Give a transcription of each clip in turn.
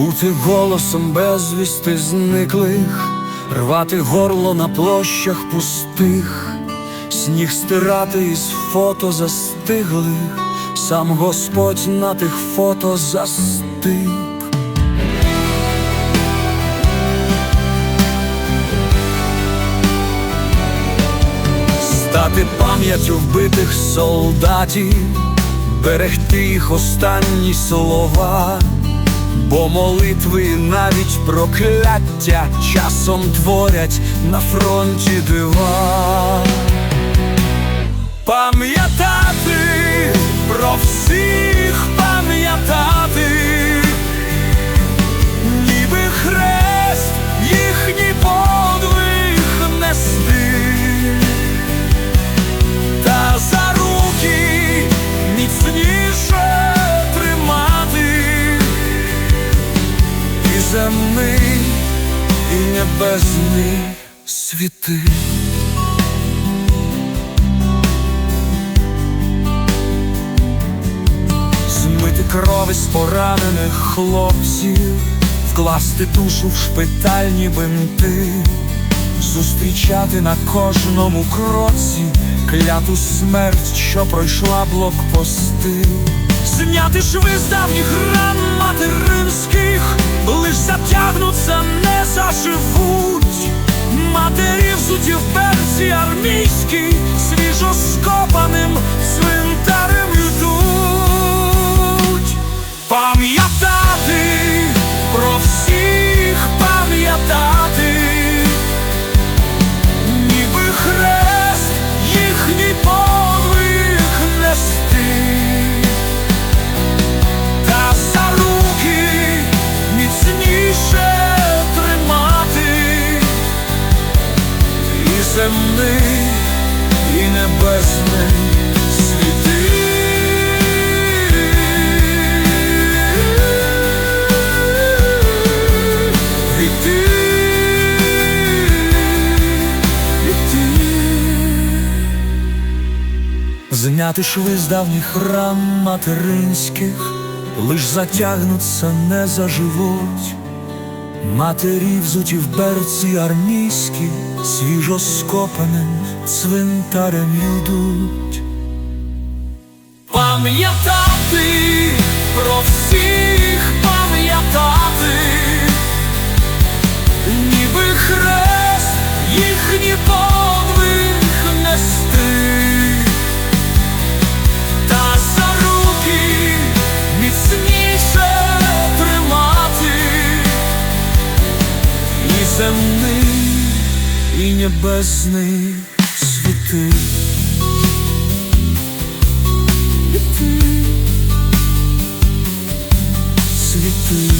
Бути голосом безвісти зниклих, рвати горло на площах пустих, сніг стирати із фото застиглих, сам Господь на тих фото застиг. Стати пам'яттю вбитих солдатів, берегти їх останні слова, бо молитви навіть прокляття часом творять на фронті дива. Пам'ятати про всіх небесний світи. Змити крови з поранених хлопців, вкласти душу в шпитальні бинти, зустрічати на кожному кроці кляту смерть, що пройшла блокпости, зняти шви з давніх ран материнських, лиш затягнуться, не заживуть. матерів взуті в берці армійській, свіжо скопаним цвинтарем земний, і небесний світи. Іти, іти. Зняти шви з давніх ран материнських, лиш затягнуться, не заживуть. Матері взуті в берці армійські, свіжо скопаним цвинтарем йдуть. Пам'ятати про всіх небесний світи. Світи.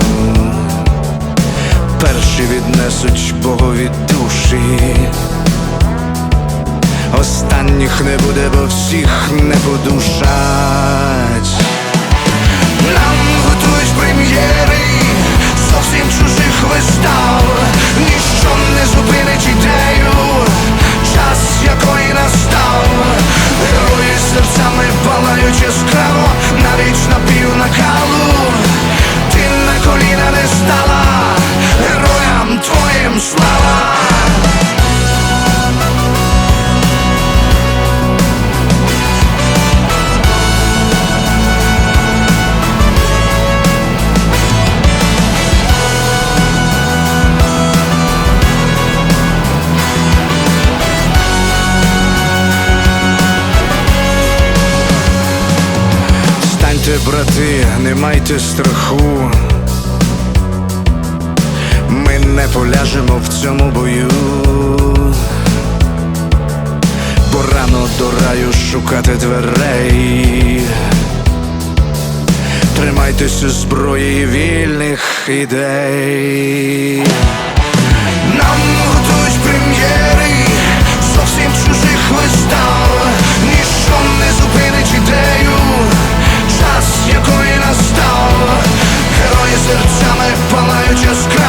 перші віднесуть Богові душі, останніх не буде, бо всіх не по Нам брати, не майте страху, ми не поляжемо в цьому бою, бо рано до раю шукати дверей, тримайтеся зброї вільних ідей. Нам готують прем'єри зовсім чужих вистав. час, якої настав, герої серцями палають яскраво.